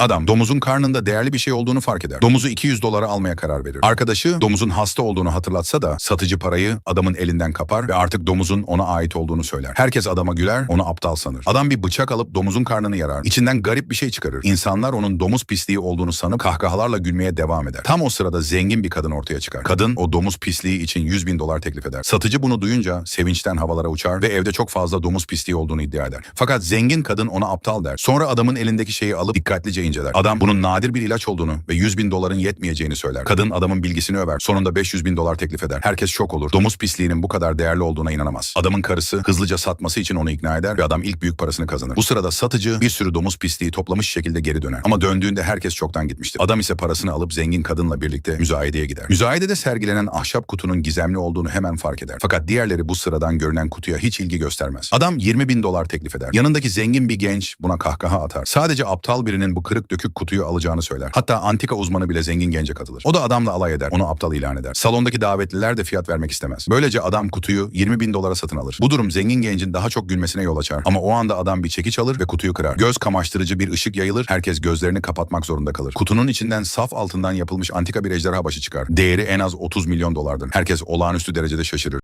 Adam domuzun karnında değerli bir şey olduğunu fark eder. Domuzu 200 dolara almaya karar verir. Arkadaşı domuzun hasta olduğunu hatırlatsa da satıcı parayı adamın elinden kapar ve artık domuzun ona ait olduğunu söyler. Herkes adama güler, onu aptal sanır. Adam bir bıçak alıp domuzun karnını yarar. İçinden garip bir şey çıkarır. İnsanlar onun domuz pisliği olduğunu sanıp kahkahalarla gülmeye devam eder. Tam o sırada zengin bir kadın ortaya çıkar. Kadın o domuz pisliği için 100 bin dolar teklif eder. Satıcı bunu duyunca sevinçten havalara uçar ve evde çok fazla domuz pisliği olduğunu iddia eder. Fakat zengin kadın ona aptal der. Sonra adamın elindeki şeyi alıp dikkatlice inceler. Adam bunun nadir bir ilaç olduğunu ve 100 bin doların yetmeyeceğini söyler. Kadın adamın bilgisini över. Sonunda 500 bin dolar teklif eder. Herkes şok olur. Domuz pisliğinin bu kadar değerli olduğuna inanamaz. Adamın karısı hızlıca satması için onu ikna eder ve adam ilk büyük parasını kazanır. Bu sırada satıcı bir sürü domuz pisliği toplamış şekilde geri döner. Ama döndüğünde herkes çoktan gitmiştir. Adam ise parasını alıp zengin kadınla birlikte müzayedeye gider. Müzayedede sergilenen ahşap kutunun gizemli olduğunu hemen fark eder. Fakat diğerleri bu sıradan görünen kutuya hiç ilgi göstermez. Adam 20 bin dolar teklif eder. Yanındaki zengin bir genç buna kahkaha atar. Sadece aptal birinin bu kırık dökük kutuyu alacağını söyler. Hatta antika uzmanı bile zengin gence katılır. O da adamla alay eder. Onu aptal ilan eder. Salondaki davetliler de fiyat vermek istemez. Böylece adam kutuyu 20 bin dolara satın alır. Bu durum zengin gencin daha çok gülmesine yol açar. Ama o anda adam bir çekiç alır ve kutuyu kırar. Göz kamaştırıcı bir ışık yayılır. Herkes gözlerini kapatmak zorunda kalır. Kutunun içinden saf altından yapılmış antika bir ejderha başı çıkar. Değeri en az 30 milyon dolardır. Herkes olağanüstü derecede şaşırır.